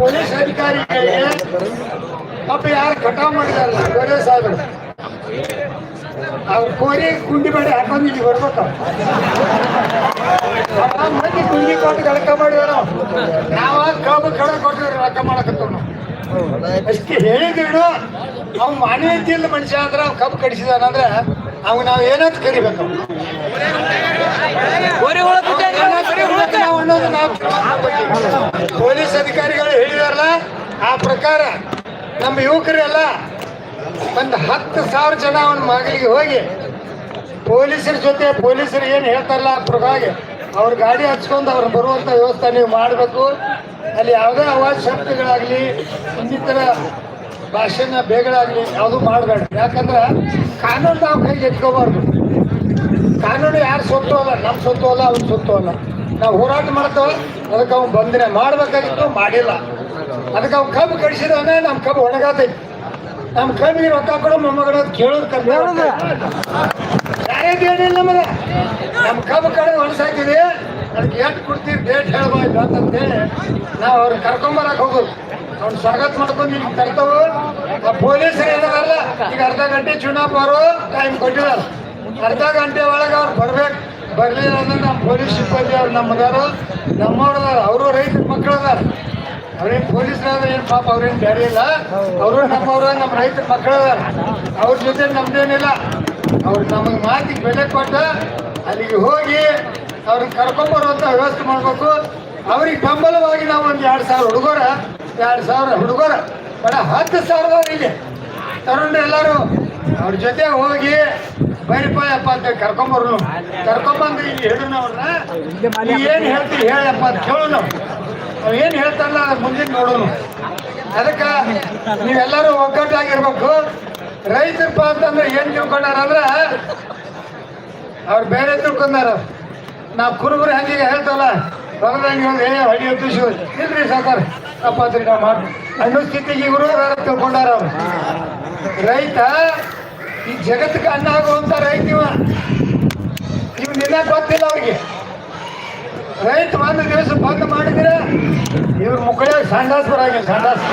Police ಅಧಿಕಾರಿಗಳಿಗೆ ಪಾಪ ಯಾರು ಕಟಾವ್ ಮಾಡಿದಾರಲ್ಲ ಕೋರೆ ಸಾಹೇಬರು. ಅವ್ರ ಕೋರಿ ಗುಂಡಿ ಮಾಡಿ ಹಾಕೊಂಡು ಇಲ್ಲಿ ಬರ್ಬೇಕು. ಮಂದಿ ಗುಂಡಿ ಕೊಟ್ಟು ಕಳಕ ಮಾಡಿದಾರ? ನಾವ ಕಬ್ಬು ಕಡ ಕೊಟ್ಟಿದ್ರು ರೊಕ್ಕ ಮಾಡಕತ್ತವ್ ನಾವು. ಅಷ್ಟೇ ಹೇಳಿದ್ರು ಅವ್ನು ಇಲ್ಲ ಮನುಷ್ಯ ಅಂದ್ರೆ ಅವ್ನು ಕಬ್ಬು ಕಡಿಸಿದಾನ ಅಂದ್ರೆ ಅವ್ನು ನಾವು ಏನಂತ ಕರಿಬೇಕು. ಪೊಲೀಸ್ ಅಧಿಕಾರಿಗಳು ಹೇಳಿದಾರಲ್ಲ, ಆ ಪ್ರಕಾರ ನಮ್ಮ ಯುವಕರೆಲ್ಲ ಒಂದು ಹತ್ತು ಸಾವಿರ ಜನ ಅವನ ಮಗಳಿಗೆ ಹೋಗಿ ಪೊಲೀಸರ ಜೊತೆ ಪೊಲೀಸರು ಏನು ಹೇಳ್ತಾರಲ್ಲ ಆ ಪ್ರಕಾರ ಅವ್ರ ಗಾಡಿ ಹಚ್ಕೊಂಡು ಅವ್ರು ಬರುವಂಥ ವ್ಯವಸ್ಥೆ ನೀವು ಮಾಡಬೇಕು. ಅಲ್ಲಿ ಯಾವುದೇ ಅವಾಜ್ ಶಬ್ದಗಳಾಗಲಿ, ಇನ್ನಿತರ ಭಾಷೆನ ಬೇಗಳಾಗಲಿ ಯಾವುದೂ ಮಾಡಬೇಡ. ಯಾಕಂದ್ರೆ ಕಾನೂನು ನಾವು ಕೈಗೆ ಎತ್ಕೋಬಾರ್ದು. ಕಾನೂನು ಯಾರು ಸೊತ್ತು ಅಲ್ಲ ನಮ್ಮ ಸೊತ್ತು ಅಲ್ಲ, ಅವ್ರ ಸೊತ್ತು ಅಲ್ಲ. ನಾವು ಹೋರಾಟ ಮಾಡ್ತೇವೆ. ಅದಕ್ಕೆ ಅವ್ನು ಬಂಧನೆ ಮಾಡ್ಬೇಕಾಗಿತ್ತು ಮಾಡಿಲ್ಲ. ಅದಕ್ಕೆ ಅವ್ನು ಕಬ್ಬು ಕಡಿಸಿದವನೇ ನಮ್ಮ ಕಬ್ಬು ಒಣಗಾತೈತಿ. ನಮ್ಮ ಕಬ್ಬಿಗೆ ರೊಕ್ಕ ಕೊಡೋ ಮೊಮ್ಮಗಳ ಕೇಳೋದು ಕಮ್ಮಿ ಯಾರೇ ಏನಿಲ್ಲ ನಮಗೆ. ನಮ್ಮ ಕಬ್ಬು ಕಡೆ ಒಣಸಾಕಿದೆ ಅದಕ್ಕೆ ಎಷ್ಟು ಕೊಡ್ತೀವಿ ಡೇಟ್ ಹೇಳ್ಬಾರ್ದು ಅಂತಂತೇಳಿ ನಾವು ಅವ್ರು ಕರ್ಕೊಂಬರಕ್ಕೆ ಹೋಗೋದು. ಅವ್ನು ಸ್ವಾಗತ ಮಾಡ್ಕೊಂಡು ನಿಮ್ಗೆ ಕರ್ತವು ಆ ಪೊಲೀಸರು ಏನಾರಲ್ಲ ಈಗ ಅರ್ಧ ಗಂಟೆ ಚುನಾವ್ ಬರೋ ಟೈಮ್ ಕೊಟ್ಟಿರಲ್ಲ ಅರ್ಧ ಗಂಟೆ ಒಳಗೆ ಅವ್ರು ಬರ್ಬೇಕು. ಬರ್ಲಿಲ್ಲ ಅಂದ್ರೆ ನಮ್ಮ ಪೊಲೀಸ್ ಸಿಬ್ಬಂದಿ ಅವ್ರು ನಮ್ಮದಾರು ನಮ್ಮವ್ರದಾರ ಅವರು ರೈತ ಮಕ್ಕಳದಾರ ಅವ್ರೇನು ಪೊಲೀಸರಾದ್ರೆ ಏನು ಪಾಪ ಅವ್ರೇನು ಬೇರೆ ಇಲ್ಲ. ಅವರು ನಮ್ಮವ್ರ ನಮ್ಮ ರೈತರ ಮಕ್ಕಳದಾರ ಅವ್ರ ಜೊತೆ ನಮ್ದೇನಿಲ್ಲ. ಅವ್ರು ನಮಗೆ ಮಾತಿಗೆ ಬೆಲೆ ಕೊಟ್ಟ ಅಲ್ಲಿಗೆ ಹೋಗಿ ಅವ್ರನ್ನ ಕರ್ಕೊಂಬರುವಂಥ ವ್ಯವಸ್ಥೆ ಮಾಡಬೇಕು. ಅವ್ರಿಗೆ ಬೆಂಬಲವಾಗಿ ನಾವು ಒಂದು ಎರಡು ಸಾವಿರ ಹುಡುಗರ, ಎರಡು ಸಾವಿರ ಹುಡುಗರ ಬಡ ಹತ್ತು ಸಾವಿರದವ್ರಿಗೆ ತರುಣ್ರು ಎಲ್ಲರೂ ಅವ್ರ ಜೊತೆ ಹೋಗಿ ಬೈರಪ್ಪ ಅಪ್ಪ ಅಂತ ಕರ್ಕೊಂಬರು ಕರ್ಕೊಂಬಂದು ಇಲ್ಲಿ ಹೇಳಿದ್ರು ಅವ್ರನ್ನ ಏನು ಹೇಳ್ತೀವಿ ಹೇಳಪ್ಪ ಅಂತ ಕೇಳೋನು. ಅವ್ರು ಏನು ಹೇಳ್ತಾರಲ್ಲ ಮುಂದಿನ ನೋಡೋನು. ಅದಕ್ಕೆ ನೀವೆಲ್ಲರೂ ಒಗ್ಗಟ್ಟಾಗಿರ್ಬೇಕು. ರೈತರಪ್ಪ ಅಂತಂದ್ರೆ ಏನು ತಿಳ್ಕೊಂಡಾರ ಅಂದ್ರೆ ಅವ್ರು ಬೇರೆ ತಿಳ್ಕೊಂಡಾರ. ನಾವು ಕುರುಬರು ಹಂಗೆ ಹೇಳ್ತಲ್ಲ ಬರದಂಗೆ ಒಂದು ಏ ಹಡಿ ಎತ್ತಿಸು ಇಲ್ರಿ ಸಾಕಾರ ನಾವು ಮಾಡಿ ಅನ್ನೋ ಸ್ಥಿತಿಗೆ ಇವರು ತಿಳ್ಕೊಂಡಾರ ರೈತ, ಈ ಜಗತ್ತಿಗೆ ಅನ್ನ ಆಗುವಂತ ರೈತ ಇವ. ಇವ್ ನಿನ್ನ ಗೊತ್ತಿಲ್ಲ ಅವ್ರಿಗೆ. ರೈತ ಒಂದು ದಿವಸ ಬಂದ್ ಮಾಡಿದ್ರೆ ಇವ್ರ ಮುಕ್ಕಳೇ ಸಂಡಾಸ್ ಬರಾಗಿ ಸಂಡಾಸ್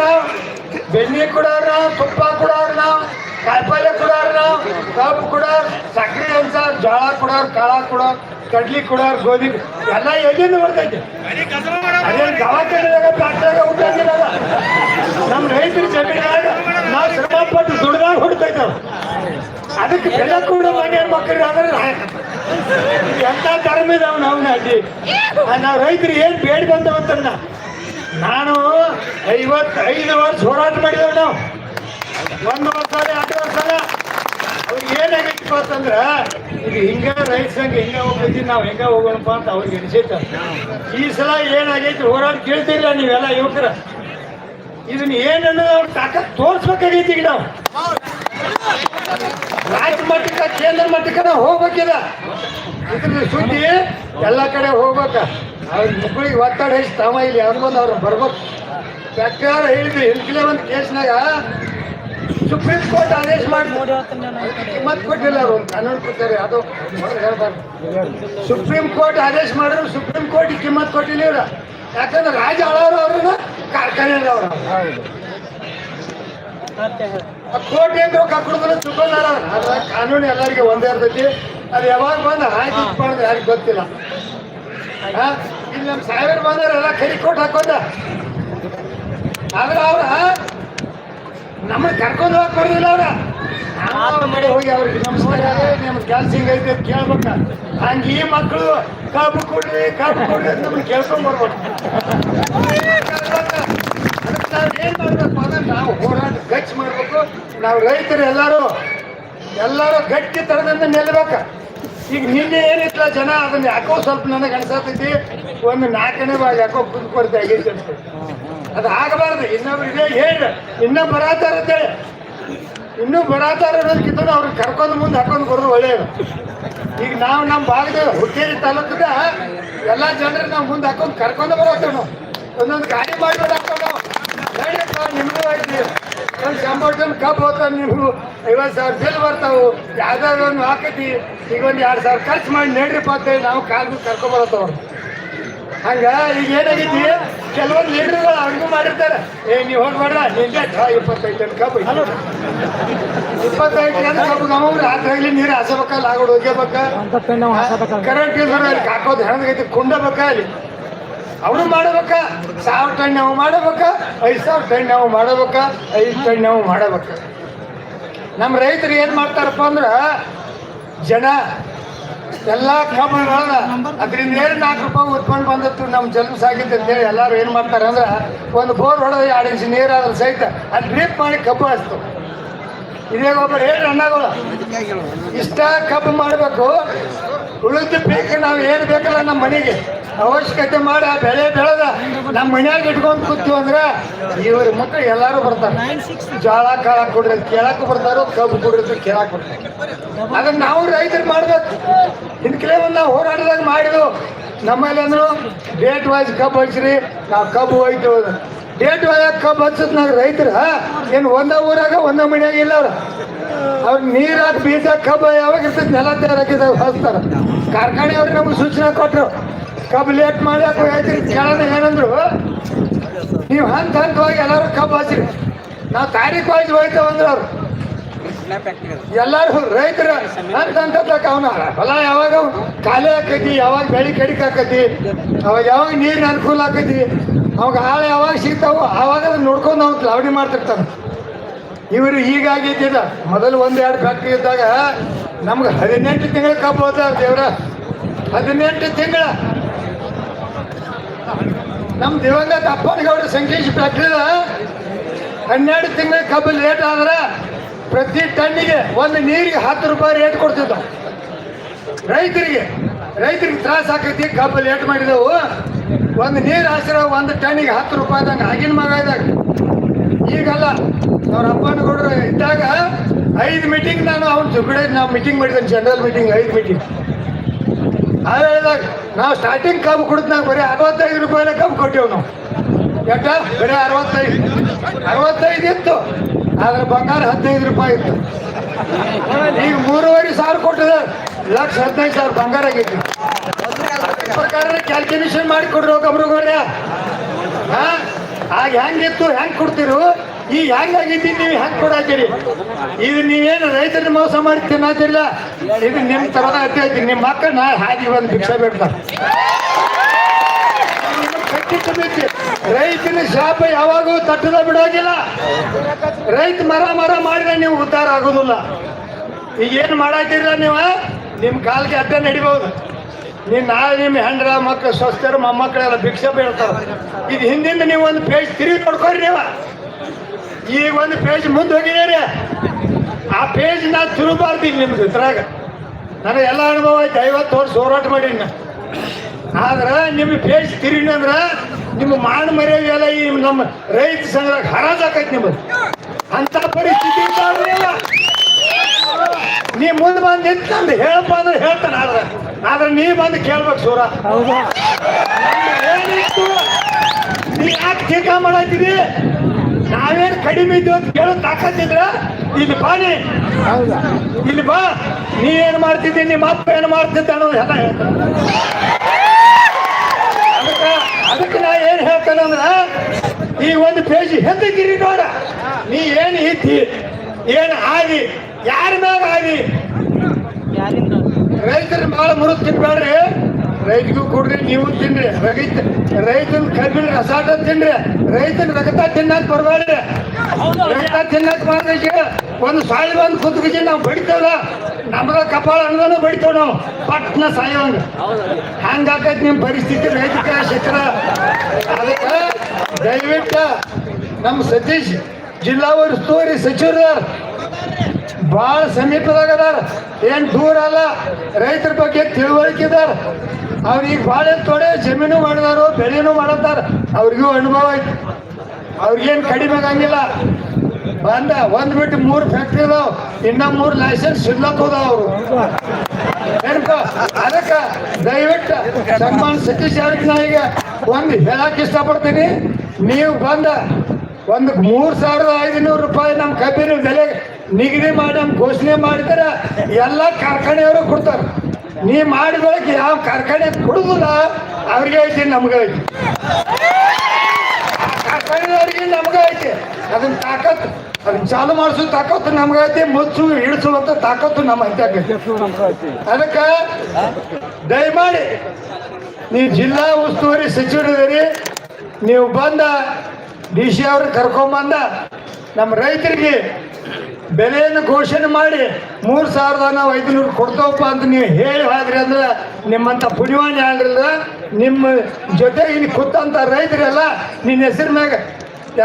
ನಾವು ಬೆಣ್ಣೆ ಕೊಡೋರು ನಾವು ತುಪ್ಪ ಕೊಡೋರು ನಾವು ಕಾಯಿಪಲ್ಯ ಕೊಡೋರು ನಾವು ಕಬ್ಬು ಕೊಡೋರು ಸಕ್ಕರೆ ಅಂತ ಜೋಳ ಕೊಡೋರು, ಕಾಳ ಕೊಡೋರು. ಕಡ್ಲಿ ಕೊಡೋರು, ಗೋಧಿ ಎಲ್ಲ ಎಲ್ಲಿಂದ ಬರ್ತೈತೆ? ಅದೇನು ದವಾಖಾನೆದಾಗ ಉಂಟಾಗಿರಲ್ಲ ನಮ್ಮ ರೈತರ ಜಮೀನಾಗ ನಾವು ಶ್ರಮ ಪಟ್ಟು ದುಡ್ದಾಗ ಹುಡ್ತೈತೆ ಅದಕ್ಕೆ ಬೆಲೆ ಕೂಡ ಮನೆ ಮಕ್ಕಳು ಅಂದ್ರೆ ಎಂತ ಧರ್ಮ ಇದಾವ ನಾವು ಅಡ್ಡಿ ನಾವು ರೈತರು ಏನ್ ಬೇಡ ಬಂದವಂತನ್ನ ನಾನು ಐವತ್ತು ಐದು ವರ್ಷ ಹೋರಾಟ ಮಾಡಿದೆವು ನಾವು. ಒಂದು ವರ್ಷ ಎರಡು ವರ್ಷ. ಅವ್ರಿಗೆ ಏನಾಗಿತ್ತು ಅಂತಂದ್ರ ಇದು ಹಿಂಗ ರೈತ ಸಂಘ ಹಿಂಗ ಹೋಗ್ತಿದ್ವಿ ನಾವು ಹೆಂಗ ಹೋಗೋಣಪ್ಪ ಅಂತ ಅವ್ರಿಗೆ ಅನಿಸೈತ ಈ ಸಲ ಏನಾಗೈತಿ ಹೋರಾಟ ಕೇಳ್ತಿಲ್ಲ ನೀವೆಲ್ಲ ಯುವಕರ. ಇದನ್ನ ಏನನ್ನೋದು ಅವ್ರ ತಾಕತ್ ತೋರ್ಸ್ಬೇಕಾಗೈತಿ ಈಗ ನಾವು. ರಾಜ್ಯ ಮಟ್ಟಕ್ಕ, ಕೇಂದ್ರ ಮಟ್ಟಕ್ಕ ನಾವು ಹೋಗ್ಬೇಕಿದ. ಇದ್ರ ಸುದ್ದಿ ಎಲ್ಲ ಕಡೆ ಹೋಗ್ಬೇಕ. ಅವ್ರ ಮಕ್ಕಳಿಗೆ ಒತ್ತಡ ಹೆಚ್ಚು ತಮ್ಮ ಇಲ್ಲಿ ಯಾರು ಬಂದು ಅವ್ರು ಬರ್ಬೇಕು. ಸರ್ಕಾರ ಹೇಳಿದ್ವಿ ಹಿಂದ್ಕಿಲೆ ಒಂದು ಕೇಸ್ನಾಗ ಸುಪ್ರೀಂ ಕೋರ್ಟ್ ಆದೇಶ ಕೊಟ್ಟಿಲ್ಲ ಅವರು. ಒಂದು ಕಾನೂನು ಕೊಡ್ತಾರೆ ಅದು ಹೇಳ್ಬಾರ್ದು ಸುಪ್ರೀಂ ಕೋರ್ಟ್ ಆದೇಶ ಮಾಡಿದ್ರು ಸುಪ್ರೀಂ ಕೋರ್ಟ್ ಕಿಮ್ಮತ್ ಕೊಟ್ಟಿಲ್ಲ ಇವ್ರ. ಯಾಕಂದ್ರೆ ರಾಜ ಅಳೋರು ಅವ್ರನ್ನ ಕಾರ್ಖಾನೆ ಕೋರ್ಟ್ ಏನು ರೊಕ್ಕ ಸುಪ್ರೀಂ ಅದ್ರ ಕಾನೂನು ಎಲ್ಲರಿಗೆ ಒಂದೇ ಇರ್ತೈತಿ. ಅದು ಯಾವಾಗ ಬಂದ ಆಯ್ತು ಮಾಡಿದ್ರೆ ಯಾರಿಗೆ ಗೊತ್ತಿಲ್ಲ? ಇಲ್ಲಿ ನಮ್ಮ ಸಾಹೇಬರು ಬಂದ್ರೆ ಎಲ್ಲ ಕರಿ ಕೋರ್ಟ್ ಹಾಕೋದ ಆದ್ರೆ ಅವ್ರ ನಮ್ಮನ್ನ ಕರ್ಕೊಂಡು ಹೋಗಕ್ ಬರೋದಿಲ್ಲ ಅವ್ರ. ನಾವು ಅವ್ರ ಹೋಗಿ ಅವ್ರಿಗೆ ನಮಸ್ಕಾರ. ನಿಮ್ಮ ಕೆಲ್ಸ ಹಿಂಗೈತೆ ಅಂತ ಕೇಳ್ಬೇಕ. ಹಂಗ ಈ ಮಕ್ಕಳು ಕಬ್ಬು ಕೊಡ್ರಿ ಕಬ್ಬು ಕೊಡ್ರಿ ಅಂತ ನಮ್ಗೆ ಕೇಳ್ಕೊಂಡ್ ಬರ್ಬೇಕು. ಏನ್ ಮಾಡ್ಬೇಕು ಅಂದ್ರೆ ನಾವು ಹೋರಾಟ ಗಚ್ಚ ಮಾಡ್ಬೇಕು. ನಾವು ರೈತರು ಎಲ್ಲರೂ ಎಲ್ಲರೂ ಗಟ್ಟಿ ತರದಿಂದ ನಿಲ್ಬೇಕ. ಈಗ ನಿನ್ನೆ ಏನಿತ್ತಲ್ಲ ಜನ ಅದನ್ನ ಯಾಕೋ ಸ್ವಲ್ಪ ನನಗೆ ಅನ್ಸತೈತಿ ಒಂದು ನಾಲ್ಕನೇ ಭಾಗ ಯಾಕೋ ಕುಂದ್ಕೊಡ್ತಾ ಆಗೈತೆ ಅಂತ. ಅದು ಆಗಬಾರ್ದು ಇನ್ನೊಬ್ರಿಗೆ ಹೇಳಿ ಇನ್ನೂ ಬರಾತಾರ ಅಂತೇಳಿ ಇನ್ನೂ ಬರಾತಾರ ಅನ್ನೋದಕ್ಕಿಂತ ಅವ್ರಿಗೆ ಕರ್ಕೊಂಡು ಮುಂದೆ ಹಾಕೊಂಡು ಬರೋದು ಒಳ್ಳೆಯದು. ಈಗ ನಾವು ನಮ್ಮ ಭಾಗದ ಹುಟ್ಟೇರಿ ತಾಲೂಕದ ಎಲ್ಲ ಜನರು ನಾವು ಮುಂದೆ ಹಾಕೊಂಡು ಕರ್ಕೊಂಡು ಬರೋತ್ತೇವೆ ನಾವು ಒಂದೊಂದು ಗಾಡಿ ಮಾಡ್ಕೊಂಡು ಹಾಕೊಂಡು ನಾವು ಐತಿ ಒಂದು ಶಂಬರ್ ಟನ್ ಕಬ್ಬು ಹೋಗ್ತಾವೆ ನೀವು. ಐವತ್ತು ಸಾವಿರ ಬಿಲ್ ಬರ್ತಾವು. ಯಾವ್ದಾದ್ರು ಒಂದು ಹಾಕತಿ. ಈಗ ಒಂದು ಎರಡು ಸಾವಿರ ಖರ್ಚು ಮಾಡಿ ನೆಡ್ರಿ ಅಂತೇಳಿ ನಾವು ಕಾಲು ಕರ್ಕೊಂಬರತ್ತವ್ರು ಹಂಗ ಈಗ ಏನಾಗೈತಿ ಕೆಲವೊಂದು ಲೀಡರ್ಗಳು ಅವ್ರಿಗೂ ಮಾಡಿರ್ತಾರೆ. ಏ ನೀವು ಹೋಗ್ಬೇಡ ನಿಂಗೆ ಇಪ್ಪತ್ತೈದು ಟನ್ ಕಬ್ಬು. ಇಪ್ಪತ್ತೈದು ಟನ್ ಕಬ್ಬು ನಮಗೆ ರಾತ್ರಿ ನೀರು ಹಸಬೇಕಲ್ಲ ಆಗೋಡು ಹೋಗ್ಯಬೇಕ. ಕರೆಂಟ್ ಇಲ್ದ್ರೆ ಅಲ್ಲಿ. ಹಾಕೋದು ಹೆಣಗೈತಿ ಕುಂಡಬೇಕ ಅಲ್ಲಿ. ಅವನು ಮಾಡಬೇಕ. ಸಾವಿರ ಟನ್ ನಾವು ಮಾಡಬೇಕ ಐದು ಸಾವಿರ ಟನ್ ನಾವು ಮಾಡಬೇಕ ಐದು ಟನ್ ನಾವು ಮಾಡಬೇಕ. ನಮ್ಮ ರೈತರು ಏನು ಮಾಡ್ತಾರಪ್ಪ ಅಂದ್ರೆ ಜನ ಎಲ್ಲ ಕಬ್ಬುಗಳನ್ನ ಅದರಿಂದ ಏನು ನಾಲ್ಕು ರೂಪಾಯಿ ಉತ್ಕೊಂಡು ಬಂದಿತ್ತು ನಮ್ಮ ಜನ್ಮ ಸಾಗಿತ್ತು ಅಂತೇಳಿ ಎಲ್ಲರೂ ಏನು ಮಾಡ್ತಾರೆ ಅಂದ್ರೆ ಒಂದು ಬೋರ್ ಹೊಡೆದು ಎರಡು ಇಂಚು ನೀರಾದ್ರೆ ಸಹಿತ ಅದು ಡ್ರಿಪ್ ಮಾಡಿ ಕಬ್ಬು ಹಚ್ತು ಇದೇ ಒಬ್ಬರು ಹೇಳಿ ಅಣ್ಣಗಳು ಇಷ್ಟ ಕಬ್ಬು ಮಾಡಬೇಕು. ಉಳಿದ ಬೇಕು ನಾವು ಏನು ಬೇಕಲ್ಲ ನಮ್ಮ ಮನೆಗೆ. ಅವಶ್ಯಕತೆ ಮಾಡಿ ಆ ಬೆಳೆ ಬೆಳೆದ ನಮ್ಮ ಮನ್ಯಾಗ ಇಟ್ಕೊಂಡು ಕೂತೀವಿ ಅಂದ್ರೆ ಇವ್ರ ಮಕ್ಕಳು ಎಲ್ಲರೂ ಬರ್ತಾರೆ. ಜೋಳ ಕಾಳ ಕೊಡ್ರಿ ಕೇಳಕ್ಕೂ ಬರ್ತಾರೋ, ಕಬ್ಬು ಕೊಡ್ರಿ ಕೇಳಕ್ಕೆ ಬರ್ತಾರೆ. ಅದನ್ನ ನಾವು ರೈತರು ಮಾಡ್ಬೇಕು. ಹಿಂದ್ಕಲೇ ಒಂದು ನಾವು ಹೋರಾಟದಾಗ ಮಾಡಿದ್ವು. ನಮ್ಮಲ್ಲಿ ಅಂದ್ರು ಡೇಟ್ ವೈಸ್ ಕಬ್ಬು ಹಚ್ಚ್ರಿ, ನಾವು ಕಬ್ಬು ಹೋಯ್ತು ಡೇಟ್ ವೈಸ್ ಕಬ್ಬು ಹಚ್ಚದ್ ನಾವು ರೈತರ ಏನು ಒಂದ ಊರಾಗ ಒಂದ ಮನ್ಯಾಗ ಇಲ್ಲ ಅವ್ರು. ಅವ್ರು ನೀರಾಗ ಬೀಜ ಕಬ್ಬು ಯಾವಾಗ ಇರ್ತದೆ ನೆಲ ತಯಾರಾಕಿದಾಗ ಕಾರ್ಖಾನೆ ಅವ್ರಿಗೆ ನಮ್ಗೆ ಸೂಚನೆ ಕೊಟ್ಟರು ಕಬ್ಬು ಲೇಟ್ ಮಾಡ್ಯಾಕ ರೈತರಿಗೆ ಕೇಳೋಣ ಏನಂದ್ರು. ನೀವು ಹಂತ ಹಂತವಾಗಿ ಎಲ್ಲರೂ ಕಬ್ಬು ಹಚ್ಚಿರಿ. ನಾವು ತಾರೀಕು ವೈಸ್ ಹೋಯ್ತೇವೆ ಅಂದ್ರೆ ಅವ್ರು. ಎಲ್ಲರೂ ರೈತರ ಹಂತ ಅಂತಕ್ಕ ಅವನ. ಹೊಲ ಯಾವಾಗ ಖಾಲಿ ಆಕೈತಿ, ಯಾವಾಗ ಬೆಳೆ ಕಡಿಕ್ ಆಕೈತಿ, ಅವಾಗ ಯಾವಾಗ ನೀರಿನ ಅನುಕೂಲ ಆಕೈತಿ, ಅವಾಗ ಹಾಳು ಯಾವಾಗ ಸಿಗ್ತಾವ ಅದನ್ನ ನೋಡ್ಕೊಂಡು ಅವ್ನು ಲಾವಣಿ ಮಾಡ್ತಿರ್ತಾನೆ. ಇವರು ಹೀಗಾಗಿ ಇದ ಮೊದಲು ಒಂದು ಎರಡು ಫ್ಯಾಕ್ಟ್ರಿ ಇದ್ದಾಗ ನಮ್ಗೆ ಹದಿನೆಂಟು ತಿಂಗಳ ಕಬ್ಬು ಹೋದ ದೇವ್ರ. ಹದಿನೆಂಟು ತಿಂಗಳ. ನಮ್ಮ ದಿವಂಗತ ಅಪ್ಪನಗೌಡ ಸಂಕೇಶ್ ಫ್ಯಾಕ್ಟ್ರಿದ ಹನ್ನೆರಡು ತಿಂಗಳ ಕಬ್ಬು ಲೇಟ್ ಆದ್ರೆ ಪ್ರತಿ ಟನ್ನಿಗೆ ಒಂದು ನೀರಿಗೆ ಹತ್ತು ರೂಪಾಯಿ ರೇಟ್ ಕೊಡ್ತಿದ್ದ. ರೈತರಿಗೆ ರೈತರಿಗೆ ತ್ರಾಸ ಆಕೈತಿ, ಕಬ್ಬು ಲೇಟ್ ಮಾಡಿದೆವು. ಒಂದು ನೀರು ಹಾಸಿರೋ ಒಂದು ಟನ್ನಿಗೆ ಹತ್ತು ರೂಪಾಯಿದಂಗೆ ಆಗಿನ ಮಗ ಇದ್ದಾಗ. ಈಗಲ್ಲ ಅವ್ರ ಅಪ್ಪನಗೌಡರು ಇದ್ದಾಗ ಐದು ಮೀಟಿಂಗ್ ನಾನು ಅವ್ನು ಜುಗಡೆ ನಾವು ಮೀಟಿಂಗ್ ಮಾಡಿದ್ದೇನೆ ಜನರಲ್ ಮೀಟಿಂಗ್ ಐದು ಮೀಟಿಂಗ್ ನಾವು ಸ್ಟಾರ್ಟಿಂಗ್ ಕಬ್ಬು ಕೊಡ್ತಾಗ ಬರೀ ಅರವತ್ತೈದು ರೂಪಾಯಿನ ಕಬ್ಬು ಕೊಟ್ಟೆವು ನಾವು. ಎಟ್ಟ ಬರೀ ಅರವತ್ತೈದು. ಅರವತ್ತೈದು ಇತ್ತು, ಆದ್ರೆ ಬಂಗಾರ ಹದಿನೈದು ರೂಪಾಯಿ ಇತ್ತು. ಈಗ ಮೂರುವರೆ ಸಾವಿರ ಕೊಟ್ಟಿದೆ, ಲಕ್ಷ ಹದಿನೈದು ಸಾವಿರ ಬಂಗಾರ ಆಗಿತ್ತು ಪ್ರಕಾರ ಕ್ಯಾಲ್ಕುಲೇಷನ್ ಮಾಡಿ ಕೊಡ್ರಿ ಒಬ್ಬರುಗಳೇ ಹಾ? ಆಗ ಹೆಂಗಿತ್ತು, ಹೆಂಗ್ ಕೊಡ್ತಿರು? ಈಗ ಹೆಂಗಾಗೈತಿ ನೀವು ಹೆಂಗ್ ಕೊಡಾತೀರಿ ಇದು ನೀವೇನು ರೈತರನ್ನ ಮೋಸ ಮಾಡಿ ತಿನ್ನೋದಿಲ್ಲ ಇದು ನಿಮ್ಮ ತರದ ಅತಿ ನಿಮ್ಮ ಮಕ್ಕಳು ನಾ ಹಾದಿ ಒಂದು ಭಿಕ್ಷೆ ಬೇಡ್ತಾರೆ. ರೈತನ ಶಾಪ ಯಾವಾಗೂ ತಟ್ಟದ ಬಿಡೋದಿಲ್ಲ. ರೈತ ಮರ ಮರ ಮಾಡಿದ್ರೆ ನೀವು ಉದ್ಧಾರ ಆಗೋದಿಲ್ಲ. ಈಗ ಏನು ಮಾಡಾತಿರ ನೀವು? ನಿಮ್ಮ ಕಾಲಿಗೆ ಅಡ್ಡ ನಡಿಬಹುದು ನೀನ್ ನಾಳೆ ನಿಮ್ಮ ಹೆಂಡ್ರ ಮಕ್ಕಳು ಸ್ವಸ್ಥರು ಮೊಮ್ಮಕ್ಕಳೆಲ್ಲ ಭಿಕ್ಷೆ ಬೀಳ್ತಾರೆ ಇದು ಹಿಂದಿಂದ ನೀವು ಒಂದು ಪೇಜ್ ತಿರುಗಿ ನೋಡ್ಕೊರಿ ನೀವು. ಈಗ ಒಂದು ಪೇಜ್ ಮುಂದೆ ಹೋಗಿದ್ದೀರಿ ಆ ಪೇಜ್ ನಾ ತಿರುಗಬಾರ್ದು ಈಗ ನಿಮ್ದು ಇದ್ರಾಗ. ನನಗೆ ಎಲ್ಲ ಅನುಭವ ಆಯ್ತು. ಐವತ್ತು ವರ್ಷ ಹೋರಾಟ ಮಾಡಿ ನಾ. ಆದ್ರೆ ನಿಮ್ಮ ಪೇಜ್ ತಿರುಗಿ ಅಂದ್ರೆ ನಿಮ್ಮ ಮಾನ ಮರ್ಯಾದೆ ಎಲ್ಲ ಈ ನಮ್ಮ ರೈತ ಸಂಘದಾಗ ಹರಾಜಾಕೈತಿ ನಿಮ್ಮದು ಅಂತ ಪರಿಸ್ಥಿತಿ. ನೀ ಮುಂದೆ ಬಂದು ನಿಂತಂದು ಹೇಳಪ್ಪ ಅಂದ್ರೆ ಹೇಳ್ತಾನೆ ಆದ್ರೆ. ಆದ್ರೆ ನೀ ಬಂದು ಕೇಳ್ಬೇಕು ಸೂರ. ಏನಿತ್ತು ನೀ ಯಾಕೆ ಟೀಕಾ ಮಾಡತ್ತೀರಿ ನಾವೇನು ಕಡಿಮೆ ಇದ್ದು ಅಂತ ಕೇಳೋ ತಾಕತ್ತಿದ್ರ ಇಲ್ಲಿ ಬಾ ನೀ. ಇಲ್ಲಿ ಬಾ. ನೀ ಏನು ಮಾಡ್ತಿದ್ದಿ? ನಿಮ್ಮ ಅಪ್ಪ ಏನು ಮಾಡ್ತಿದ್ದೆ ಅನ್ನೋದು ಎಲ್ಲ ಹೇಳ್ತಾರೆ. ಅದಕ್ಕೆ ಅದಕ್ಕೆ ನಾ ಏನು ಹೇಳ್ತೇನೆ ಅಂದ್ರ ಈ ಒಂದು ಪೇಜ್ ಹೆಂದಗಿರಿ ನೋಡ. ನೀ ಏನು ಇದ್ದಿ? ಏನು ಆಗಿ? ಯಾರ ಮೇಲೆ ಆಗಿ? ರೈತರು ಬಹಳ ಮುರುಗ್ ತಿನ್ಬೇಡ್ರಿ ರೈತಗೂ ಕುಡ್ರಿ ನೀವು ತಿನ್ರಿ. ರೈತ ರೈತನ ಕಬ್ಬಿನ ರಸಾಟ ತಿನ್ರಿ. ರೈತನ ರಕ್ತ ತಿನ್ನಕ್ ಬರ್ಬೇಡ್ರಿ ರಗತ ತಿನ್ನಕ್ ಮಾತ್ರ ಒಂದು ಸಾಯಿ ಬಂದು ಕುತ್ಕಿಸಿ ನಾವು ಬಡಿತೇವಲ್ಲ ನಮ್ಗ ಕಪಾಳ ಅನ್ನೋದನ್ನ ಬಡಿತೇವ್ ನಾವು. ಪಟ್ನ ಸಾಯೋಂಗ. ಹಂಗಾಕೈತಿ ನಿಮ್ಮ ಪರಿಸ್ಥಿತಿ ರೈತಕ ಶಿಖರ. ಅದಕ್ಕೆ ದಯವಿಟ್ಟು ನಮ್ಮ ಸತೀಶ್ ಜಿಲ್ಲಾ ಉಸ್ತುವಾರಿ ಸಚಿವರದಾರ. ಭಾಳ ಸಮೀಪದಾಗ ಅದಾರ ಏನ್ ದೂರ ಅಲ್ಲ. ರೈತರ ಬಗ್ಗೆ ತಿಳುವಳಿಕೆ ಇದಾರ. ಅವ್ರಿಗೆ ಭಾಳ ತೊಡೆ ಜಮೀನು ಮಾಡಿದಾರು, ಬೆಳೆನೂ ಮಾಡತ್ತಾರ. ಅವ್ರಿಗೂ ಅನುಭವ ಐತಿ. ಅವ್ರಿಗೇನು ಕಡಿಮೆ ಆಗಂಗಿಲ್ಲ. ಬಂದ, ಒಂದ್ ಬಿಟ್ಟು ಮೂರು ಫ್ಯಾಕ್ಟ್ರಿ ಅದಾವ. ಇನ್ನ ಮೂರು ಲೈಸೆನ್ಸ್ ಸಿಗ್ಲಕ್ ಹೋದಾವ ಅವರು. ಅದಕ್ಕ ದಯವಿಟ್ಟು ಸನ್ಮಾನ್ ಸತೀಶ್ ಈಗ ಒಂದು ಹೇಳಕ್ ಇಷ್ಟಪಡ್ತೀನಿ. ನೀವು ಬಂದ, ಒಂದು ಮೂರ್ ಸಾವಿರದ ಐದುನೂರು ರೂಪಾಯಿ ನಮ್ಮ ಕಬ್ಬಿನ ಬೆಲೆ ನಿಗದಿ ಮಾಡಿ ಘೋಷಣೆ ಮಾಡಿದ್ರೆ ಎಲ್ಲ ಕಾರ್ಖಾನೆಯವರು ಕೊಡ್ತಾರೆ. ನೀ ಮಾಡಿದೊಳಗೆ ಯಾವ ಕಾರ್ಖಾನೆ ಕೊಡುದಿಲ್ಲ ಅವ್ರಿಗೆ ಐತಿ, ನಮ್ಗೆ ಐತಿ. ಕಾರ್ಖಾನೆದವ್ರಿಗೆ ನಮ್ಗೆ ಐತಿ. ಅದನ್ನ ತಾಕತ್ತು, ಅದನ್ನ ಚಾಲು ಮಾಡಿಸೋ ತಾಕತ್ತು ನಮ್ಗೆ ಐತಿ, ಮುಚ್ಚು, ಇಳಿಸುವಂತ ತಾಕತ್ತು ನಮ್ಮ ಐತಿ. ಅದಕ್ಕೆ ದಯಮಾಡಿ ನೀವು ಜಿಲ್ಲಾ ಉಸ್ತುವಾರಿ ಸಚಿವರಿದ್ದೀರಿ, ನೀವು ಬಂದ, ಡಿ ಸಿ ಅವ್ರಿಗೆ ಕರ್ಕೊಂಬಂದ ನಮ್ಮ ರೈತರಿಗೆ ಬೆಲೆಯನ್ನು ಘೋಷಣೆ ಮಾಡಿ ಮೂರು ಸಾವಿರದ ನಾವು ಐದುನೂರು ಕೊಡ್ತೇವಪ್ಪ ಅಂತ ನೀವು ಹೇಳಿ ಹೋದ್ರಿ ಅಂದ್ರೆ ನಿಮ್ಮಂಥ ಪುಡಿವಾಣಿ ಆಗಿಲ್ಲ ನಿಮ್ಮ ಜೊತೆ ಇಲ್ಲಿ ಕೂತಂಥ ರೈತರೆಲ್ಲ ನಿನ್ನ ಹೆಸರು ಮ್ಯಾಗ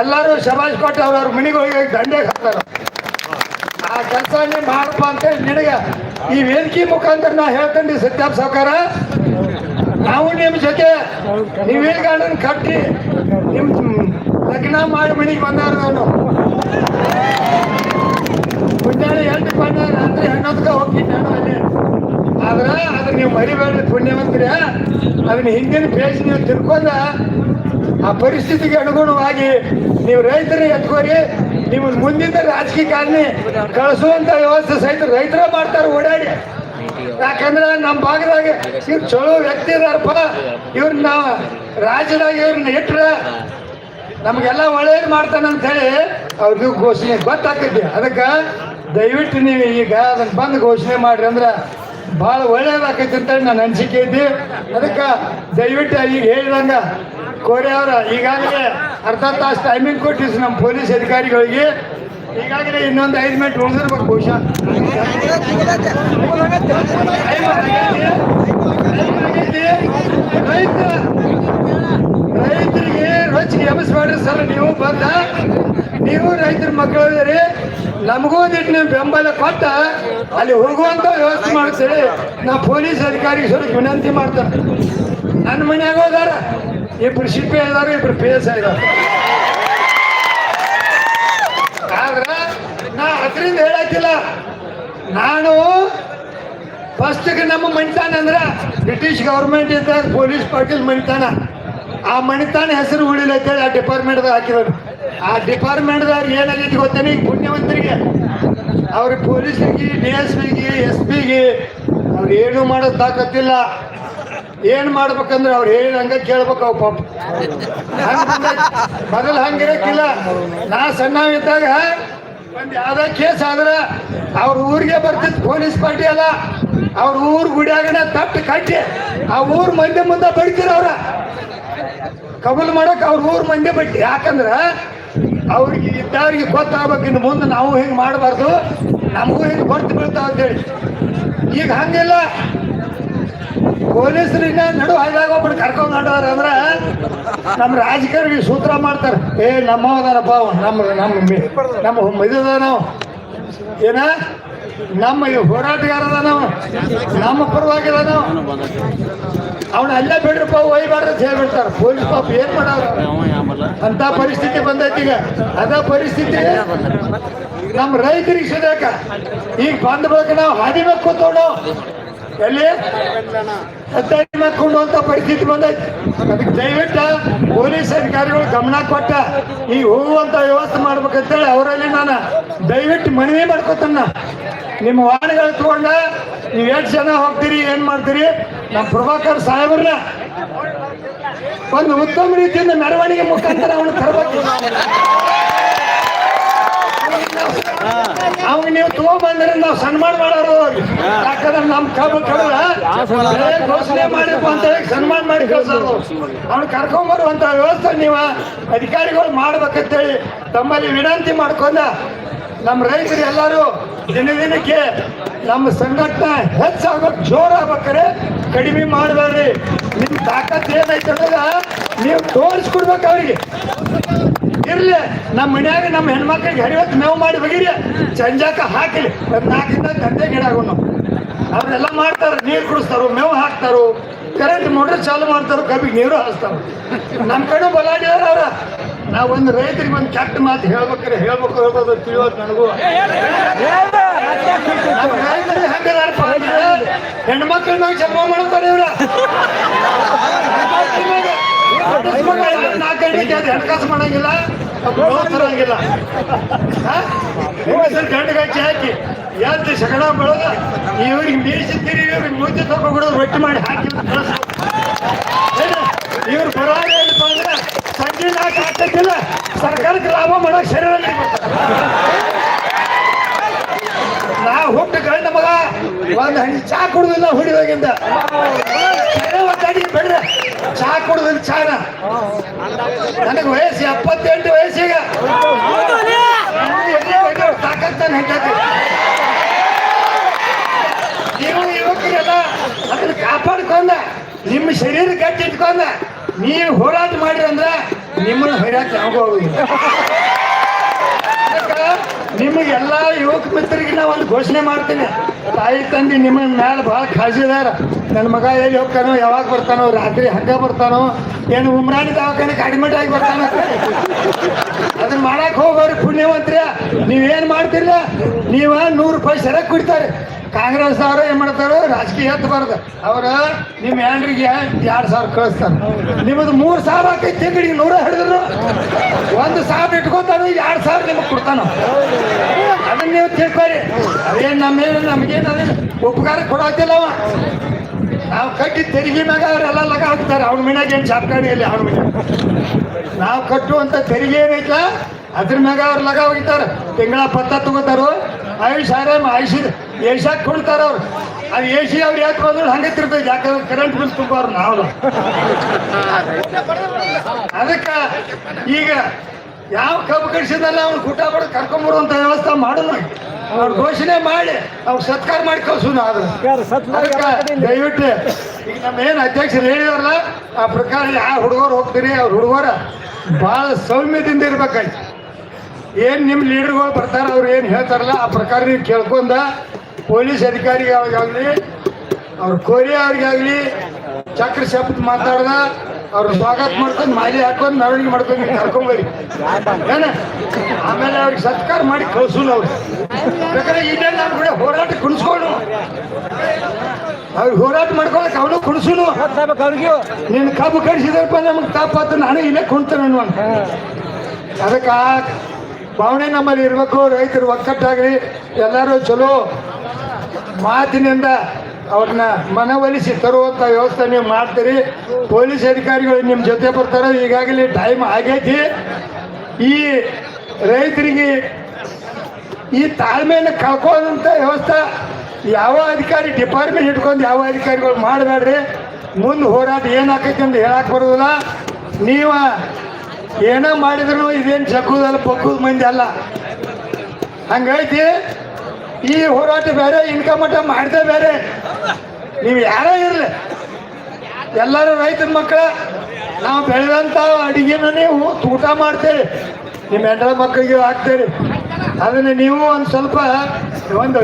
ಎಲ್ಲರೂ ಶಬಾಷ್ ಕೊಟ್ಟು ಅವ್ರವ್ರ ಮನೆಗೆ ಹೋಗಿ ದಂಡೆ ಹಾಕ್ತಾರೆ. ಆ ಕೆಲಸ ನೀವು ಮಾಡಪ್ಪ ಅಂತೇಳಿ ನಿನಗೆ ಈ ವೇದಿಕೆ ಮುಖಾಂತರ ನಾ ಹೇಳ್ತೀನಿ ಸತ್ಯಾಪ್ ಸಾವುಕಾರ. ನಾವು ನಿಮ್ಮ ಜೊತೆ ನೀವೇನು ಗಾರ್ಡನ್ ಕಟ್ಟಿ ನಿಮ್ಮ ಲಗ್ನ ಮಾಡಿ ಮನೆಗೆ ಬಂದಾರ ನಾನು. ಮುಂಜಾನೆ ಎಂಟು ಬಂದ ರಾತ್ರಿ ಹನ್ನೊಂದಕ್ಕೆ ಹೋಗ್ತೀನಿ ನಾನು ಅಲ್ಲಿ. ಆದ್ರೆ ಅದನ್ನ ನೀವು ಮರಿಬೇಡ್ರಿ ಪುಣ್ಯವಂತ್ರಿ. ಅದನ್ನ ಹಿಂದಿನ ಪೇಜ್ ನೀವು ತಿಳ್ಕೊಂಡ ಆ ಪರಿಸ್ಥಿತಿಗೆ ಅನುಗುಣವಾಗಿ ನೀವು ರೈತರ ಎತ್ಕೋರಿ ನೀವು ಮುಂದಿನ ರಾಜಕೀಯ ಕಾರಣ ಕಳಿಸುವಂತ ವ್ಯವಸ್ಥೆ ಸಹಿತ ರೈತರ ಮಾಡ್ತಾರೆ ಓಡಾಡಿ. ಯಾಕಂದ್ರೆ ನಮ್ಮ ಭಾಗದಾಗ ಇವ್ರು ಚಲೋ ವ್ಯಕ್ತಿ ಇದಾರಪ್ಪ. ಇವ್ರನ್ನ ರಾಜ್ಯದಾಗ ಇವ್ರನ್ನ ಇಟ್ರ ನಮಗೆಲ್ಲ ಒಳ್ಳೇದು ಮಾಡ್ತಾನೆ ಅಂತ ಹೇಳಿ ಅವ್ರಿಗೂ ಘೋಷಣೆ ಗೊತ್ತಾಕೈತಿ ಅದಕ್ಕೆ ದಯವಿಟ್ಟು ನೀವು ಈಗ ಅದನ್ನ ಬಂದು ಘೋಷಣೆ ಮಾಡ್ರಿ ಅಂದ್ರೆ ಭಾಳ ಒಳ್ಳೇದಾಕೈತಿ ಅಂತ ನನ್ನ ಅನಿಸಿಕೆ ಐತಿ ಅದಕ್ಕೆ ದಯವಿಟ್ಟು ಈಗ ಹೇಳಿದಂಗ ಕೋರಿ ಅವರ ಈಗಾಗಲೇ ಅರ್ಧ ತಾಸು ಟೈಮಿಂಗ್ ಕೊಟ್ಟಿಸ್ ನಮ್ಮ ಪೊಲೀಸ್ ಅಧಿಕಾರಿಗಳಿಗೆ ಈಗಾಗಲೇ ಇನ್ನೊಂದು ಐದು ಮಿನಿಟ್ ಉಳಿದಿರ್ಬೇಕು ಬಹುಶಃ ರೈತ ರೈತರಿಗೆ ರೊಚ್ಚಿಗೆ ಎಬ್ಬಿಸ್ಬೇಡ್ರಿ ಸರ್, ನೀವು ಬಂದ. ನೀವು ರೈತರ ಮಕ್ಕಳು ನಮಗೂ ನಿಟ್ಟಿನ ನೀವು ಬೆಂಬಲ ಕೊಟ್ಟ. ಅಲ್ಲಿ ಹೋಗುವಂತ ವ್ಯವಸ್ಥೆ ಮಾಡ್ತೀರಿ ನಾ ಪೊಲೀಸ್ ಅಧಿಕಾರಿಗೆ ಸ್ವಲ್ಪ ವಿನಂತಿ ಮಾಡ್ತಾರೆ ನನ್ನ ಮನೆಯಾಗ ಹೋದಾರ. ಇಬ್ರು ಶಿಪ್ಪೆ ಇದಾರೆ ಇಬ್ರು ಪಿ ಎಸ್ ಇದಾರೆ ಆದ್ರ ನಾ ಅದರಿಂದ ಹೇಳತ್ತಿಲ್ಲ. ನಾನು ಫಸ್ಟ್ಗೆ ನಮ್ಮ ಮಣಿತಾನ ಅಂದ್ರೆ ಬ್ರಿಟಿಷ್ ಗೌರ್ಮೆಂಟ್ ಇದ್ದಾಗ ಪೊಲೀಸ್ ಪಾಟೀಲ್ ಮಣಿತಾನ ಆ ಮಣಿತಾನ ಹೆಸರು ಉಳಿಲ್ಲ ಅಂತೇಳಿ ಆ ಡಿಪಾರ್ಟ್ಮೆಂಟ್ದಾಗ ಹಾಕಿದ್ರು ಆ ಡಿಪಾರ್ಟ್ಮೆಂಟ್ದಾಗ ಏನಾಗೈತಿ ಗೊತ್ತೇನೆ? ಈಗ ಪುಣ್ಯವಂತರಿಗೆ ಅವ್ರಿಗೆ ಪೊಲೀಸರಿಗೆ ಡಿ ಎಸ್ ಪಿಗೆ ಎಸ್ ಪಿಗೆ ಅವ್ರು ಏನು ಮಾಡೋದು ತಾಕತ್ತಿಲ್ಲ. ಏನ್ ಮಾಡ್ಬೇಕಂದ್ರೆ ಅವ್ರು ಹೇಳಿ ಹಂಗ ಕೇಳ್ಬೇಕು ಅವ್ ಪಾಪ. ಮೊದಲು ಹಂಗಿರಕ್ಕಿಲ್ಲ ನಾ ಸಣ್ಣ ಇದ್ದಾಗ ಒಂದ್ ಯಾವ್ದ ಕೇಸ್ ಆದ್ರೆ ಅವ್ರ ಊರಿಗೆ ಬರ್ತಿದ್ ಪೊಲೀಸ್ ಪಾರ್ಟಿ ಅಲ್ಲ. ಅವ್ರ ಊರ್ ಗುಡಿಯಾಗನ ತಟ್ಟು ಕಟ್ಟಿ, ಆ ಊರ್ ಮಂದಿ ಮುಂದೆ ಬಡಿತೀರ ಅವ್ರ ಕಬಲ್ ಮಾಡಕ್ ಅವ್ರ ಊರ್ ಮಂದಿ ಬಟ್ಟಿ. ಯಾಕಂದ್ರ ಅವ್ರಿಗೆ ಇದ್ದವ್ರಿಗೆ ಗೊತ್ತಾಗ್ಬೇಕು. ಇನ್ನು ಮುಂದೆ ನಾವು ಹಿಂಗ್ ಮಾಡಬಾರ್ದು. ನಮಗೂ ಹಿಂಗ್ ಗೊತ್ತು ಬೀಳ್ತಾವ ಅಂತೇಳಿ. ಈಗ ಹಂಗಿಲ್ಲ. ಪೊಲೀಸರಿಂದ ನಡು ಹಾಗಾಗ ಒಬ್ಬರು ಕರ್ಕೊಂಡ್ ನಡುವಾರ ಅಂದ್ರ ನಮ್ಮ ರಾಜಕಾರಣಿ ಸೂತ್ರ ಮಾಡ್ತಾರೆ. ಏ ನಮ್ಮವದಾನಪ್ಪ ಅವ ನಮ್ಮ ನಮ್ಮ ನಮ್ಮ ಇದ ನಾವು ಏನ? ನಮ್ಮ ಈ ನಾವು ನಮ್ಮ ಪರವಾಗಿದ ಅದಾನವ ಅವನ ಅಲ್ಲೇ ಬಿಡ್ರಪ್ಪ, ಒಯ್ಬಾರ್ದು ಹೇಳ್ಬಿಡ್ತಾರ. ಪೊಲೀಸ್ ಪಾಪ ಏನ್ ಮಾಡಾರ ಅಂತ ಪರಿಸ್ಥಿತಿ ಬಂದೈತಿ ಈಗ. ಅದ ಪರಿಸ್ಥಿತಿ ನಮ್ಮ ರೈತರಿಗೆ ಸಿದಾಕ ಈಗ ಬಂದ ಬಳಿಕ ನಾವು ಹಾದಿ ಮೇಲೆ ಎಲ್ಲಿ? ಮಾಡ್ಕೊಂಡು ಅಂತ ಪರಿಸ್ಥಿತಿ ಬಂದೈತಿ. ಅದಕ್ಕೆ ದಯವಿಟ್ಟು ಪೊಲೀಸ್ ಅಧಿಕಾರಿಗಳು ಗಮನ ಕೊಟ್ಟ. ಈ ಹೋಗುವಂತ ವ್ಯವಸ್ಥೆ ಮಾಡ್ಬೇಕಂತೇಳಿ ಅವರಲ್ಲಿ ನಾನು ದಯವಿಟ್ಟು ಮನವಿ ಮಾಡ್ಕೊತನ್ನ ನಿಮ್ಮ ವಾಹನಗಳು ತಗೊಂಡ ನೀವು ಎಷ್ಟು ಜನ ಹೋಗ್ತೀರಿ ಏನ್ ಮಾಡ್ತೀರಿ? ನಮ್ಮ ಪ್ರಭಾಕರ್ ಸಾಹೇಬ್ರನ್ನ ಒಂದು ಉತ್ತಮ ರೀತಿಯಿಂದ ಮೆರವಣಿಗೆ ಮುಖಾಂತರ ಅವನು ತರಬೇಕು. ಅವ್ನು ನೀವು ತಗೊಂಡ್ಬಂದ್ರೆ ನಾವು ಸನ್ಮಾನ ಮಾಡೋರು. ಯಾಕಂದ್ರೆ ನಮ್ಮ ಕಬ್ಬು ಕಡಲ ಘೋಷಣೆ ಮಾಡಬೇಕು ಅಂತ ಹೇಳಿ ಸನ್ಮಾನ ಮಾಡಿ ಕಳ್ಸೋದು ಅವ್ನು ಕರ್ಕೊಂಬರುವಂತ ವ್ಯವಸ್ಥೆ ನೀವು ಅಧಿಕಾರಿಗಳು ಮಾಡ್ಬೇಕಂತೇಳಿ ತಮ್ಮಲ್ಲಿ ವಿನಂತಿ ಮಾಡ್ಕೊಂಡ ನಮ್ಮ ರೈತರು ಎಲ್ಲರೂ ದಿನ ದಿನಕ್ಕೆ ನಮ್ಮ ಸಂಘಟನೆ ಹೆಚ್ಚಾಗ್ಬೇಕು ಜೋರಾಗ್ಬೇಕಾರೆ ಕಡಿಮೆ ಮಾಡಬೇಡ್ರಿ. ನಿಮ್ ತಾಕತ್ ಏನೈತೆ ಅನ್ನೋದ ನೀವು ತೋರಿಸ್ಕೊಡ್ಬೇಕು ಅವ್ರಿಗೆ. ಇರ್ಲಿ ನಮ್ಮ ಮನ್ಯಾಗ ನಮ್ಮ ಹೆಣ್ಮಕ್ಳಿಗೆ ಹರಿವತ್ತು ಮೇವು ಮಾಡಿ ಬಗೀರಿ ಚಂಜಾಕ ಹಾಕಿಲಿ. ಒಂದ್ ನಾಲ್ಕಿಂದ ಗಂಟೆ ಗಿಡ ಆಗೋಣ ಅವ್ರೆಲ್ಲ ಮಾಡ್ತಾರ ನೀರು ಕುಡಿಸ್ತಾರೋ ಮೇವು ಹಾಕ್ತಾರೋ ಕರೆಂಟ್ ಮೋಟರ್ ಚಾಲು ಮಾಡ್ತಾರೋ ಕಬ್ಬಿಗೆ ನೀರು ಹಾಸ್ತಾರ ನಮ್ಮ ಕಡೆ ಬಲಾಡಿದಾರ ಅವ್ರ. ನಾವು ಒಂದು ರೈತರಿಗೆ ಒಂದು ಕೆಟ್ಟ ಮಾತು ಹೇಳ್ಬೇಕಾರೆ ಹೇಳ್ಬೇಕು ಹೇಳ್ಬೋದು ತಿಳಿಯೋದು ನನಗೂ. ರೈತರಿಗೆ ಹಂಗದಾರಪ್ಪ ಅಂದ್ರೆ ಹೆಣ್ಮಕ್ಳ ಮ್ಯಾಗ ಜನ್ಮ ಮಾಡ್ತಾರೆ ಇವ್ರ. ಗಂಟೆಗೆ ಅದು ಹಣಕಾಸು ಮಾಡಂಗಿಲ್ಲ ಹೆಂಗಸರು ಗಂಡು ಗಚ್ಚಿ ಹಾಕಿ, ಎದ್ದು ಸಗಣ ಬೆಳೆದ ಇವ್ರಿಗೆ ಮೀಸಿದ್ದೀರಿ ಇವ್ರಿಗೆ ಮುಂಚೆ ತಗೊಂಡು ರೊಟ್ಟಿ ಮಾಡಿ ಹಾಕಿ ಇವ್ರು ಬರೋದೇ ಅಂದ್ರೆ ನಾಲ್ಕು ಆಗ್ತೈತಿಲ್ಲ ಸರ್ಕಾರಕ್ಕೆ ಲಾಭ ಮಾಡಕ್ ಶರೀರ ನಾ ಹುಟ್ಟು ಗಂಡ ಮಗ, ಒಂದು ಹಣ್ಣು ಚಾ ಕುಡುದಿಲ್ಲ ಹುಡಿದಾಗಿಂದ ಬಿಡ್ರೆ, ಚಾ ಕುಡುದಿಲ್ಲ ಚಾನ. ನನಗೆ ವಯಸ್ಸು ಎಪ್ಪತ್ತೆಂಟು ವಯಸ್ಸಿಗೆ ತಾಕತ್ತಾನೆ ಹೆಂಡತಿ. ನೀವು ಯುವಕರೆಲ್ಲ ಅದನ್ನ ಕಾಪಾಡ್ಕೊಂಡ, ನಿಮ್ಮ ಶರೀರ ಗಟ್ಟಿ ಇಟ್ಕೊಂಡ, ನೀವು ಹೋರಾಟ ಮಾಡಿರಿ ಅಂದ್ರೆ ನಿಮ್ಮನ್ನ ಹೊಯ್ಯಾಕ ಅದಕ್ಕೆ ನಿಮಗೆಲ್ಲ ಯುವಕ ಮಿತ್ರರಿಗೆ ನಾ ಒಂದು ಘೋಷಣೆ ಮಾಡ್ತೀನಿ. ತಾಯಿ ತಂದೆ ನಿಮ್ಮ ಮ್ಯಾಲ ಭಾಳ ಖಾಸಿದಾರ ನನ್ನ ಮಗ ಎಲ್ಲಿ ಹೋಗ್ತಾನೋ, ಯಾವಾಗ ಬರ್ತಾನೋ, ರಾತ್ರಿ ಹಂಗ ಬರ್ತಾನೋ, ಏನು ಉಮ್ರಾಣಿ ದವಾಖಾನೆ ಅಡ್ಮಿಟ್ ಆಗಿ ಬರ್ತಾನೋ. ಅದನ್ನ ಮಾಡಕ್ ಹೋಗೋರು ಪುಣ್ಯವಂತ್ರಿ, ನೀವೇನ್ ಮಾಡ್ತಿರ್ಲ? ನೀವ ನೂರು ರೂಪಾಯಿ ಸರಕ್ ಕುಡಿತಾರೆ. ಕಾಂಗ್ರೆಸ್ ಅವರು ಏನ್ ಮಾಡ್ತಾರೆ? ರಾಜಕೀಯ ಹತ್ತಬಾರ್ದು ಅವ್ರ ನಿಮ್ಮ ಹ್ಯಾಂಡ್ರಿಗೆ ಎರಡ್ ಸಾವಿರ ಕಳಿಸ್ತಾರೆ. ನಿಮ್ಮದು ಮೂರ್ ಸಾವಿರ ಆಕೈತಿ ತಿಂಗಳಿಗೆ ನೂರ ಹಿಡಿದ್ರು. ಒಂದು ಸಾವಿರ ಇಟ್ಕೊತಾನು ಎರಡ್ ಸಾವಿರ ನಿಮಗೆ ಕೊಡ್ತಾನ. ಅದನ್ನ ನೀವು ತಿಳ್ಕೊರಿ ಅದೇನ್ ನಮ್ಮೇನು ನಮಗೇನು ಅದೇನು ಉಪಕಾರ ಅವ. ನಾವು ಕಟ್ಟಿ ತೆರಿಗೆ ಮ್ಯಾಗ ಅವರೆಲ್ಲ ಲಗ ಹಾಕ್ತಾರೆ. ಅವ್ನ ಮೀನಾಗ ಏನು ಚಾಪ್ಕಾಣಿ ಇಲ್ಲ ಅವ್ನ ನಾವು ಕಟ್ಟುವಂತ ತೆರಿಗೆ ಏನೈತ? ಅದ್ರ ಮ್ಯಾಗ ಅವ್ರು ಲಗ ಹೋಗಿತಾರೆ ತಿಂಗಳ ಪತ್ತ ತಗೋತಾರೋ? ಆಯುಷ್ ಆರಾಮ್, ಆಯುಷ್ ಏಷ್ಯಾಕ್ ಕೊಡ್ತಾರ ಅವ್ರು. ಅದು ಏಷ್ಯಾ ಅವ್ರು ಯಾಕೆ ಬಂದ್ರು ಹಂಗೆ ತಿರ್ತೈತೆ ಯಾಕಂದ್ರೆ ಕರೆಂಟ್ ಬಿಲ್ ತುಂಬೋರು ನಾವು. ಅದಕ್ಕೆ ಈಗ ಯಾವ ಕಬ್ಬು ಕಡಿಸಿದಲ್ಲ ಅವ್ನು ಗುಟ್ಟ ಮಾಡಿ ಕರ್ಕೊಂಬರುವಂತ ವ್ಯವಸ್ಥೆ ಮಾಡಲ್ಲ. ಅವ್ರ ಘೋಷಣೆ ಮಾಡಿ ಅವ್ರು ಸತ್ಕಾರ ಮಾಡಿ ಕಳ್ಸೋಣ ನಾವು ಅದಕ್ಕೆ ದಯವಿಟ್ಟು ಈಗ ನಮ್ಮ ಏನು ಅಧ್ಯಕ್ಷರು ಹೇಳಿದಾರಲ್ಲ ಆ ಪ್ರಕಾರ ಯಾವ ಹುಡುಗರು ಹೋಗ್ತೀರಿ ಅವ್ರ ಹುಡುಗರ ಭಾಳ ಸೌಮ್ಯದಿಂದ ಇರ್ಬೇಕಾಯ್ತು. ಏನು ನಿಮ್ಮ ಲೀಡರ್ಗಳು ಬರ್ತಾರೆ ಅವ್ರು ಏನು ಹೇಳ್ತಾರಲ್ಲ ಆ ಪ್ರಕಾರ ನೀವು ಕೇಳ್ಕೊಂಡ ಪೊಲೀಸ್ ಅಧಿಕಾರಿಗಳಿಗಾಗಲಿ, ಅವ್ರ ಕೋರಿ ಅವ್ರಿಗಾಗಲಿ ಚಕ್ರ ಶಬ್ದ ಮಾತಾಡ್ದ, ಅವ್ರ ಸ್ವಾಗತ ಮಾಡ್ಕೊಂಡು ಮಾಲಿ ಹಾಕೊಂಡು ಮೆರವಣಿಗೆ ಮಾಡ್ಕೊಂಡು ಕರ್ಕೊಂಬರಿ ಏನ? ಆಮೇಲೆ ಅವ್ರಿಗೆ ಸತ್ಕಾರ ಮಾಡಿ ಕಳ್ಸೋಣ ಅವ್ರು. ಬೇಕಾದ್ರೆ ಇಲ್ಲೇ ನಮ್ಮ ಕೂಡ ಹೋರಾಟ ಕುಣಿಸ್ಕೊಂಡು ಅವ್ರಿಗೆ ಹೋರಾಟ ಮಾಡ್ಕೊಳಕ್ ಅವನು ಕುಣಿಸೋನು. ನೀನು ಕಬ್ಬು ಕಡಿಸಿದ್ರಪ್ಪ ನಮ್ಗೆ ತಾಪಾತು ನಾನು ಇಲ್ಲೇ ಕುಣ್ತೇನೆ ಅನ್ನುವ ಅದಕ್ಕೆ ಭಾವನೆ ನಮ್ಮಲ್ಲಿ ಇರಬೇಕು, ರೈತರು ಒಕ್ಕಟ್ಟಾಗಲಿ, ಎಲ್ಲರೂ ಚಲೋ ಮಾತಿನಿಂದ ಅವ್ರನ್ನ ಮನವೊಲಿಸಿ ತರುವಂಥ ವ್ಯವಸ್ಥೆ ನೀವು ಮಾಡ್ತೀರಿ. ಪೊಲೀಸ್ ಅಧಿಕಾರಿಗಳು ನಿಮ್ಮ ಜೊತೆ ಬರ್ತಾರೆ, ಈಗಾಗಲೇ ಟೈಮ್ ಆಗೈತಿ. ಈ ರೈತರಿಗೆ ಈ ತಾಳ್ಮೆಯನ್ನು ಕಳ್ಕೊಳ್ಳೋದಂಥ ವ್ಯವಸ್ಥೆ ಯಾವ ಅಧಿಕಾರಿ ಡಿಪಾರ್ಟ್ಮೆಂಟ್ ಇಟ್ಕೊಂಡು ಯಾವ ಅಧಿಕಾರಿಗಳು ಮಾಡಬೇಡ್ರಿ. ಮುಂದೆ ಹೋರಾಟ ಏನಾಕೈತಿ ಅಂತ ಹೇಳಕ್ ಬರೋದಿಲ್ಲ. ನೀವು ಏನೋ ಮಾಡಿದ್ರು ಇದೇನು ಚಕ್ಕುದಲ್ಲ ಪಕ್ಕದ ಮಂದಿ ಅಲ್ಲ. ಹಂಗೈತಿ. ಈ ಹೋರಾಟ ಬೇರೆ ಇನ್ಕಮ್ ಮಟ್ಟ ಮಾಡಿದೆ ಬೇರೆ. ನೀವು ಯಾರೇ ಇರಲಿ, ಎಲ್ಲರೂ ರೈತನ ಮಕ್ಕಳ, ನಾವು ಬೆಳೆದಂಥ ಅಡಿಗೆನ ನೀವು ಊಟ ಮಾಡ್ತೀರಿ. ನಿಮ್ಮ ಹೆಂಡ್ರ ಮಕ್ಕಳಿಗೆ ಹಾಕ್ತೀರಿ. ಅದನ್ನ ನೀವು ಒಂದು ಸ್ವಲ್ಪ ಒಂದು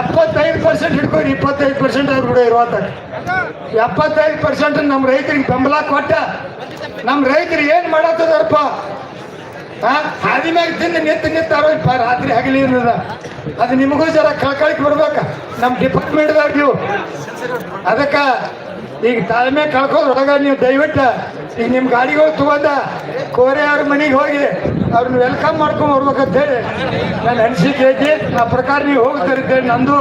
ಎಪ್ಪತ್ತೈದು ಪರ್ಸೆಂಟ್ ಹಿಡ್ಕೊರಿ, ಇಪ್ಪತ್ತೈದು ಪರ್ಸೆಂಟ್ ಅವ್ರು ಕೂಡ ಇರುವಂತ ಎಪ್ಪತ್ತೈದು ಪರ್ಸೆಂಟ್ ನಮ್ಮ ರೈತರಿಗೆ ಬೆಂಬಲ ಕೊಟ್ಟ ನಮ್ಮ ರೈತರು ಏನು ಮಾಡತ್ತದಪ್ಪ ಹಾ ಹಾದಿ ಮ್ಯಾಗ ತಿಂದು ನಿಂತು ನಿಂತಾರೋ ರಾತ್ರಿ ಹಗಲಿ ಇರ್ತದ ಅದು ನಿಮಗೂ ಜರ ಕಳ್ಕೊಳಕ್ ಬರ್ಬೇಕ. ನಮ್ಮ ಡಿಪಾರ್ಟ್ಮೆಂಟ್ದಾಗ ನೀವು. ಅದಕ್ಕೆ ಈಗ ತಾಳ್ಮೆ ಕಳ್ಕೊಳ್ಳೋದ್ರೊಳಗ ನೀವು ದಯವಿಟ್ಟು ಈಗ ನಿಮ್ಮ ಗಾಡಿಗಳು ತಗೊಂಡ ಕೋರೆ ಅವ್ರ ಮನೆಗೆ ಹೋಗಿ ಅವ್ರನ್ನ ವೆಲ್ಕಮ್ ಮಾಡ್ಕೊಂಡ್ ಬರ್ಬೇಕಂತ ಹೇಳಿ ನನ್ನ ಅನಿಸಿಕೆ ಐತಿ. ಆ ಪ್ರಕಾರ ನೀವು ಹೋಗ್ತಿರ್ತೇವೆ ನಂದು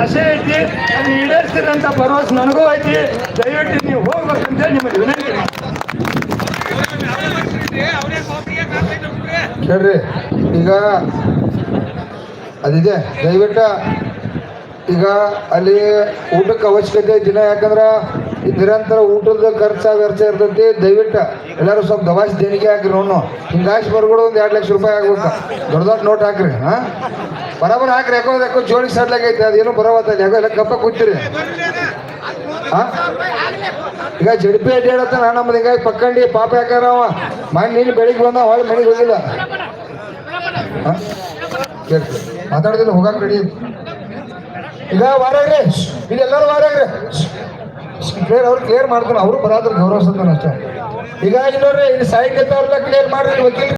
ಆಸೆ ಐತಿ. ಅದು ಈಡೇರ್ಸ್ತಿರಂತ ಅಂತ ಭರವಸೆ ನನಗೂ ಐತಿ. ದಯವಿಟ್ಟು ನೀವು ಹೋಗ್ಬೇಕಂತೇಳಿ ನಿಮಗೆ ವಿನಂತಿ. ಸರಿ ಈಗ ಅದಿದೆ. ದಯವಿಟ್ಟು ಈಗ ಅಲ್ಲಿ ಊಟಕ್ಕೆ ಅವಶ್ಯಕತೆ ದಿನ, ಯಾಕಂದ್ರೆ ಈ ನಿರಂತರ ಊಟದ ಖರ್ಚ ವೆರ್ಚ ಇರ್ತೈತಿ. ದಯವಿಟ್ಟು ಎಲ್ಲರೂ ಸ್ವಲ್ಪ ದವಾಸಿ ದೇಣಿಗೆ ಹಾಕ್ರಿ ನೋಡು ಹಿಂಗಾಸಿ ಬರ್ಗಳು ಒಂದು ಎರಡು ಲಕ್ಷ ರೂಪಾಯಿ ಆಗ್ಬೇಕು. ದೊಡ್ಡ ದೊಡ್ಡ ನೋಟ್ ಹಾಕ್ರಿ, ಹಾಂ? ಬರಾಬರ್ ಹಾಕ್ರಿ, ಯಾಕೋ ಯಾಕೋ ಜೋಡಿ ಸಡ್ಲಾಗೈತಿ, ಅದೇನು ಬರೋವತ್ತಲ್ಲ ಯಾಕೋ ಎಲ್ಲ ಕಪ್ಪ ಕೂತಿರಿ. ಹಾಂ? ಈಗ ಜಡಿಪಿ ಅಡ್ಡಿ ಹೇಳತ್ತ ನಾನು ನಮ್ಮದು ಹಿಂಗಾಗಿ ಪಕ್ಕಂಡಿ ಪಾಪ ಯಾಕಾರ ಅವ ಮನೆ ನೀನು ಬೆಳಿಗ್ಗೆ ಬಂದ ಹೊಳೆ ಮನೆಗೆ ಹೋಗಿಲ್ಲ. ಹಾಂ? ಕೇಳ್ರಿ ಮಾತಾಡೋದಿಲ್ಲ ಹೋಗಕ್ಕೆ ರೆಡಿ ಈಗ ವಾರಾಗ್ರಿ ಇಲ್ಲಿ ಎಲ್ಲರೂ ವಾರಾಗ್ರಿ ಕ್ಲಿಯರ್ ಅವ್ರು ಕ್ಲಿಯರ್ ಮಾಡ್ತಾರೆ. ಅವರು ಬರಾದ್ರ ಸಂತಾನ ಅಷ್ಟೇ. ಈಗ ಇಲ್ಲ ನೋಡ್ರಿ ಇಲ್ಲಿ ಸಾಹಿತ್ಯ ಕ್ಲಿಯರ್ ಮಾಡ್ರಿ ವಕೀಲ